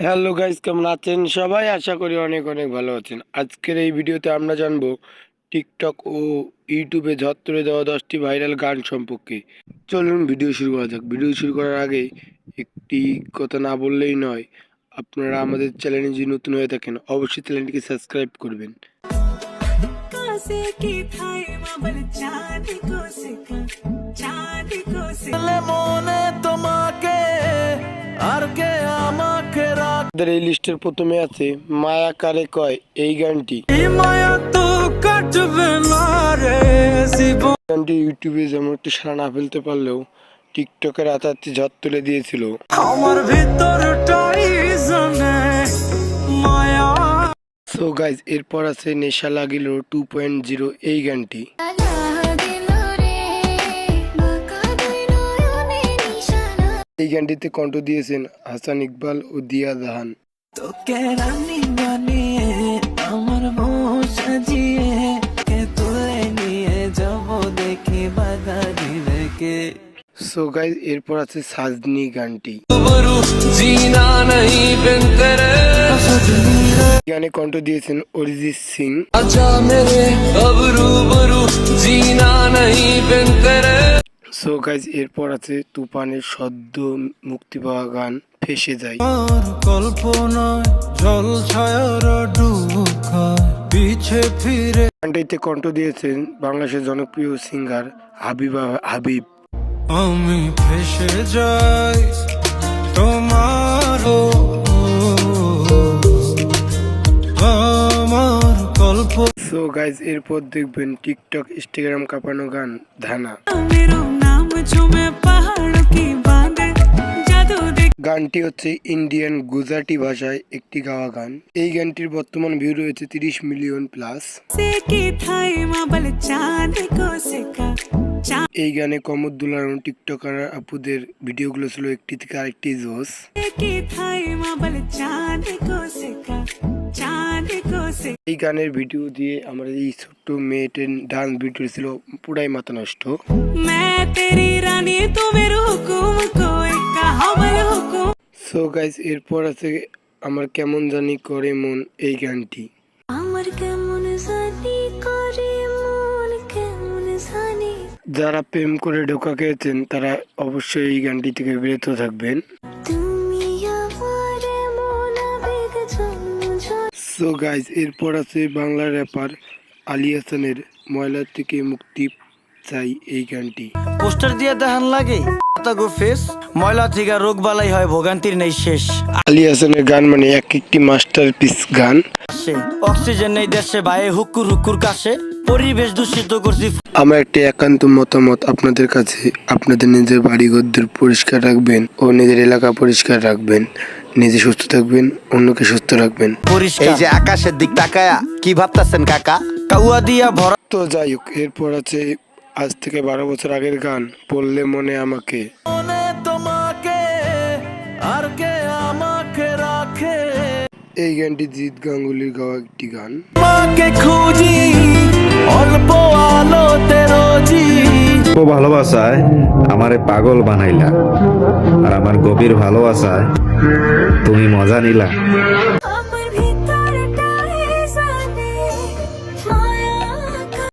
Hello guys কেমন আছেন? সবাই আশা করি অনেক অনেক ভালো আছেন। আজকের এই ভিডিওতে আমরা জানব টিকটক ও ইউটিউবে ঝত্তরে দেওয়া দশটি ভাইরাল গান সম্পর্কে। চলুন ভিডিও শুরু করা যাক। ভিডিও শুরু করার আগে একটি কথা না বললেই নয় আপনারা আমাদের চ্যানেলে যদি নতুন হয়ে থাকেন অবশ্যই চ্যানেলটিকে সাবস্ক্রাইব করবেন। মনে আমাদের এই লিস্টের প্রথমে আছে মায়া কারে কয় এই গানটি। গানটি ইউটিউবে যেমন একটু সারা না ফেলতে পারলেও টিকটকে রাতারাতি ঝড় তুলে দিয়েছিল। আমার সো গাইজ এরপর আছে নেশা লাগিল টু পয়েন্ট জিরো এই গানটি। এই গানটিতে কণ্ঠ দিয়েছেন হাসান ইকবাল ও দিয়া জাহান। তোকে রানী আমার মন সাজিয়ে কে নিয়ে যাব দেখি সো গাইজ এরপর আছে সাজনি গানটি। গানে কণ্ঠ দিয়েছেন অরিজিৎ সিং। আচ্ছা মেরে সো গাইজ এরপর আছে তুফানের সদ্য মুক্তি পাওয়া গান ফেসে যায়। আর কল্পনায় জল ছায়ার পিছে ফিরে গানটিতে কণ্ঠ দিয়েছেন বাংলাদেশের জনপ্রিয় সিঙ্গার হাবিবা হাবিব। আমি ফেসে যাই তোমার আমার কল্প সো গাইজ এরপর দেখবেন টিকটক ইনস্টাগ্রাম কাঁপানো গান ধানা। গানটি হচ্ছে ইন্ডিয়ান গুজরাটি ভাষায় একটি গাওয়া গান। এই গানটির বর্তমান ভিউ রয়েছে তিরিশ মিলিয়ন প্লাস। এই গানে কমর দুলার টিকটকার আপুদের ভিডিওগুলো ছিল একটি থেকে আরেকটি জোস এই গানের ভিডিও দিয়ে আমার এই ছোট্ট মেয়েটের ডান্স ভিডিও ছিল পুরাই মাথা নষ্ট। সো গাইস এরপর আছে আমার কেমন জানি করে মন এই গানটি। আমার কেমন যারা প্রেম করে ঢোকা খেয়েছেন তারা অবশ্যই এই গানটি থেকে বিরত থাকবেন। সো গাইজ এরপর আছে বাংলা র্যাপার আলী হাসানের ময়লার থেকে মুক্তি চাই এই গানটি। পোস্টার দিয়ে দেখান লাগে গো ফেস ময়লা থেকে রোগ বালাই হয় ভোগান্তির নেই শেষ। আলী হাসানের গান মানে এক একটি মাস্টার পিস গান অক্সিজেন নেই দেশে বায়ে হুকুর হুকুর কাশে। পরিবেশ দূষিত করছি। আমার একটি একান্ত মতামত আপনাদের কাছে। আপনাদের নিজের বাড়ি ঘরদের পরিষ্কার রাখবেন ও নিজের এলাকা পরিষ্কার রাখবেন। নিজে সুস্থ থাকবেন অন্যকে সুস্থ রাখবেন। এই যে আকাশের দিক তাকায়া কি ভাবতাছেন কাকা? কাউয়া দিয়া ভরা। তো যাই হোক এরপর আছে আজ থেকে বারো বছর আগের গান পড়লে মনে আমাকে। মনে তোমাকে আর কে আমাকে রাখে? এই গানটি জিৎ গাঙ্গুলির গাওয়া একটি গান। মাকে খুঁজি। অল্প আলোতে রোজি। ও ভালোবাসায় আমারে পাগল বানাইলা। আর আমার গভীর ভালোবাসায় তুমি মজা নিলা।